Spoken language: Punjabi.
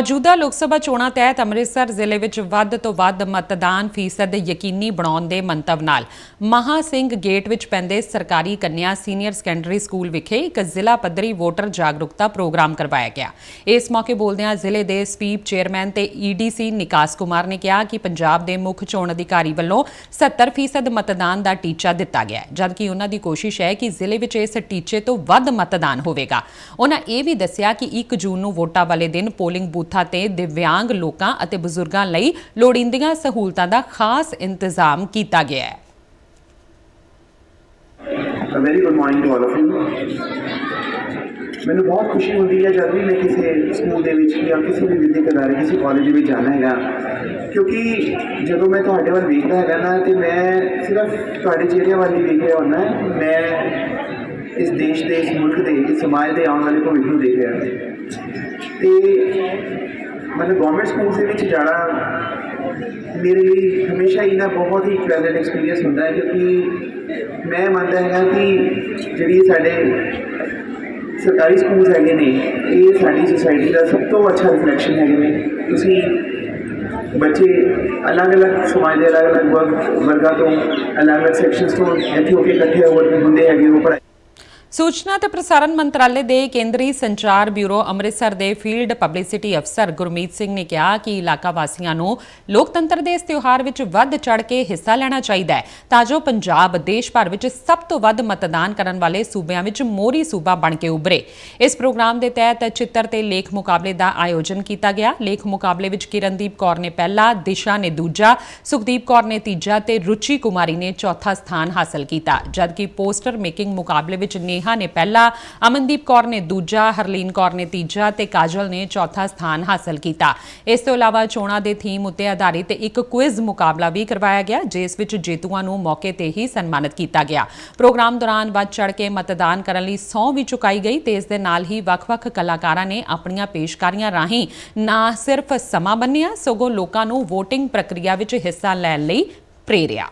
ਮੌਜੂਦਾ ਲੋਕ ਸਭਾ ਚੋਣਾਂ ਤਹਿਤ ਅੰਮ੍ਰਿਤਸਰ ਜ਼ਿਲ੍ਹੇ ਵਿੱਚ ਵੱਧ ਤੋਂ ਵੱਧ ਮਤਦਾਨ ਫੀਸਦ ਯਕੀਨੀ ਬਣਾਉਣ ਦੇ ਮੰਤਵ ਨਾਲ ਮਹਾ ਸਿੰਘ ਗੇਟ ਵਿੱਚ ਪੈਂਦੇ ਸਰਕਾਰੀ ਕੰਨਿਆ ਸੀਨੀਅਰ ਸੈਕੰਡਰੀ ਸਕੂਲ ਵਿਖੇ ਇੱਕ ਜ਼ਿਲ੍ਹਾ ਪੱਧਰੀ ਵੋਟਰ ਜਾਗਰੂਕਤਾ ਪ੍ਰੋਗਰਾਮ ਕਰਵਾਇਆ ਗਿਆ। ਇਸ ਮੌਕੇ ਬੋਲਦਿਆਂ ਜ਼ਿਲ੍ਹੇ ਦੇ ਸਪੀਪ ਚੇਅਰਮੈਨ ਤੇ ਈਡੀਸੀ ਨਿਕਾਸ ਕੁਮਾਰ ਨੇ ਕਿਹਾ ਕਿ ਪੰਜਾਬ ਦੇ ਮੁੱਖ ਚੋਣ ਅਧਿਕਾਰੀ ਵੱਲੋਂ 70% ਮਤਦਾਨ ਦਾ ਟੀਚਾ ਦਿੱਤਾ ਗਿਆ ਹੈ, ਜਦਕਿ ਉਹਨਾਂ ਦੀ ਕੋਸ਼ਿਸ਼ ਹੈ ਕਿ ਜ਼ਿਲ੍ਹੇ ਵਿੱਚ ਇਸ ਟੀਚੇ ਤੋਂ ਵੱਧ ਮਤਦਾਨ ਹੋਵੇਗਾ। ਉਹਨਾਂ ਇਹ ਵੀ ਦੱਸਿਆ ਕਿ 1 ਜੂਨ ਨੂੰ ਵੋਟਾਂ ਵਾਲੇ ਦਿਨ ਪੋਲਿੰਗ ਬੂਥ ਤੇ ਦਿਵਿਆਂਗ ਲੋਕਾਂ ਅਤੇ ਬਜ਼ੁਰਗਾਂ ਲਈ ਲੋੜੀਂਦੀਆਂ ਸਹੂਲਤਾਂ ਦਾ ਖਾਸ ਇੰਤਜ਼ਾਮ ਕੀਤਾ ਗਿਆ ਹੈ। A very good morning to all of you. ਮੈਨੂੰ ਬਹੁਤ ਖੁਸ਼ੀ ਹੁੰਦੀ ਹੈ ਜਦ ਵੀ ਮੈਂ ਕਿਸੇ ਸਕੂਲ ਦੇ ਵਿੱਚ ਜਾਂ ਕਿਸੇ ਵੀ ਵਿਦਿਅਕ ਅਦਾਰੇ, ਕਿਸੇ ਕਾਲਜ ਦੇ ਵਿੱਚ ਜਾਣਾ ਹੈਗਾ। ਕਿਉਂਕਿ ਜਦੋਂ ਮੈਂ ਤੁਹਾਡੇ ਵੱਲ ਵੇਖਦਾ ਹੈਗਾ ਨਾ, ਤੇ ਮੈਂ ਸਿਰਫ ਤੁਹਾਡੇ ਚਿਹਰਿਆਂ ਵੱਲ ਹੀ ਵੇਖ ਰਿਹਾ ਹੁੰਦਾ ਮੈਂ ਇਸ ਦੇਸ਼ ਦੇ, ਇਸ ਮੁਲਕ ਦੇ, ਇਸ ਸਮਾਜ ਦੇ ਆਉਣ ਵਾਲੇ ਭਵਿੱਖ ਨੂੰ ਦੇਖ ਰਿਹਾ। ਤੇ ਮਤਲਬ ਗਵਰਨਮੈਂਟ ਸਕੂਲ ਦੇ ਵਿੱਚ ਜਾਣਾ ਮੇਰੇ ਲਈ ਹਮੇਸ਼ਾ ਹੀ ਨਾ ਬਹੁਤ ਹੀ ਪਲੇਜ਼ੈਂਟ ਐਕਸਪੀਰੀਅੰਸ ਹੁੰਦਾ ਹੈ, ਕਿਉਂਕਿ ਮੈਂ ਮੰਨਦਾ ਹੈਗਾ ਕਿ ਜਿਹੜੀ ਸਾਡੇ ਸਰਕਾਰੀ ਸਕੂਲਸ ਹੈਗੇ ਨੇ, ਇਹ ਸਾਡੀ ਸੋਸਾਇਟੀ ਦਾ ਸਭ ਤੋਂ ਅੱਛਾ ਰਿਫਲੈਕਸ਼ਨ ਹੈਗੇ ਨੇ। ਤੁਸੀਂ ਬੱਚੇ ਅਲੱਗ-ਅਲੱਗ ਸਮਾਜ ਦੇ ਅਲੱਗ-ਅਲੱਗ ਵਰਗ ਵਰਗਾਂ ਤੋਂ ਅਲੱਗ-ਅਲੱਗ ਸੈਕਸ਼ਨਸ ਤੋਂ ਇੱਥੇ ਹੋ ਕੇ ਇਕੱਠੇ ਹੋ ਹੁੰਦੇ ਹੈਗੇ ਉਹ ਪੜ੍ਹਾਈ ਸੂਚਨਾ ਤੇ ਪ੍ਰਸਾਰਣ ਮੰਤਰਾਲੇ ਦੇ ਕੇਂਦਰੀ ਸੰਚਾਰ ਬਿਊਰੋ ਅੰਮ੍ਰਿਤਸਰ ਦੇ ਫੀਲਡ ਪਬਲਿਸਿਟੀ ਅਫਸਰ ਗੁਰਮੀਤ ਸਿੰਘ ਨੇ ਕਿਹਾ ਕਿ ਇਲਾਕਾ ਵਾਸੀਆਂ ਨੂੰ ਲੋਕਤੰਤਰ ਦੇ ਇਸ ਤਿਉਹਾਰ ਵਿੱਚ ਵੱਧ ਚੜ ਕੇ ਹਿੱਸਾ ਲੈਣਾ ਚਾਹੀਦਾ ਹੈ, ਤਾਂ ਜੋ ਪੰਜਾਬ ਦੇਸ਼ ਭਰ ਵਿੱਚ ਸਭ ਤੋਂ ਵੱਧ ਮਤਦਾਨ ਕਰਨ ਵਾਲੇ ਸੂਬਿਆਂ ਵਿੱਚ ਮੋਹਰੀ ਸੂਬਾ ਬਣ ਕੇ ਉਭਰੇ। ਇਸ ਪ੍ਰੋਗਰਾਮ ਦੇ ਤਹਿਤ ਚਿੱਤਰ ਤੇ ਲੇਖ ਮੁਕਾਬਲੇ ਦਾ ਆਯੋਜਨ ਕੀਤਾ ਗਿਆ। ਲੇਖ ਮੁਕਾਬਲੇ ਵਿੱਚ ਕਿਰਨਦੀਪ ਕੌਰ ਨੇ ਪਹਿਲਾ, ਦਿਸ਼ਾ ਨੇ ਦੂਜਾ, ਸੁਖਦੀਪ ਕੌਰ ਨੇ ਤੀਜਾ ਤੇ ਰੁਚੀ ਕੁਮਾਰੀ ਨੇ ਚੌਥਾ ਸਥਾਨ ਹਾਸਲ ਕੀਤਾ, ਜਦਕਿ ਪੋਸਟਰ ਮੇਕਿੰਗ ਮੁਕਾਬਲੇ ਵਿੱਚ ਨੇਹਾ ਨੇ। ਪਹਿਲਾ ਅਮਨਦੀਪ ਕੌਰ ਨੇ ਦੂਜਾ, ਹਰਲੀਨ ਕੌਰ ਨੇ ਤੀਜਾ ਤੇ ਕਾਜਲ ਨੇ ਚੌਥਾ ਸਥਾਨ ਹਾਸਲ ਕੀਤਾ। ਇਸ ਤੋਂ ਇਲਾਵਾ ਚੋਣਾਂ ਦੇ ਥੀਮ ਉੱਤੇ ਆਧਾਰਿਤ ਇੱਕ ਕੁਇਜ਼ ਮੁਕਾਬਲਾ ਵੀ ਕਰਵਾਇਆ ਗਿਆ, ਜਿਸ ਵਿੱਚ ਜੇਤੂਆਂ ਨੂੰ ਮੌਕੇ ਤੇ ਹੀ ਸਨਮਾਨਿਤ ਕੀਤਾ ਗਿਆ। ਪ੍ਰੋਗਰਾਮ ਦੌਰਾਨ ਵੱਧ ਚੜ ਕੇ ਮਤਦਾਨ ਕਰਨ ਲਈ ਸਹੁੰ ਵੀ ਚੁਕਾਈ ਗਈ ਤੇ ਇਸ ਦੇ ਨਾਲ ਹੀ ਵੱਖ-ਵੱਖ ਕਲਾਕਾਰਾਂ ਨੇ ਆਪਣੀਆਂ ਪੇਸ਼ਕਾਰੀਆਂ ਰਾਹੀਂ ਨਾ ਸਿਰਫ ਸਮਾਂ ਬੰਨਿਆ, ਸਗੋਂ ਲੋਕਾਂ ਨੂੰ VOTING ਪ੍ਰਕਿਰਿਆ ਵਿੱਚ ਹਿੱਸਾ ਲੈਣ ਲਈ ਪ੍ਰੇਰਿਆ।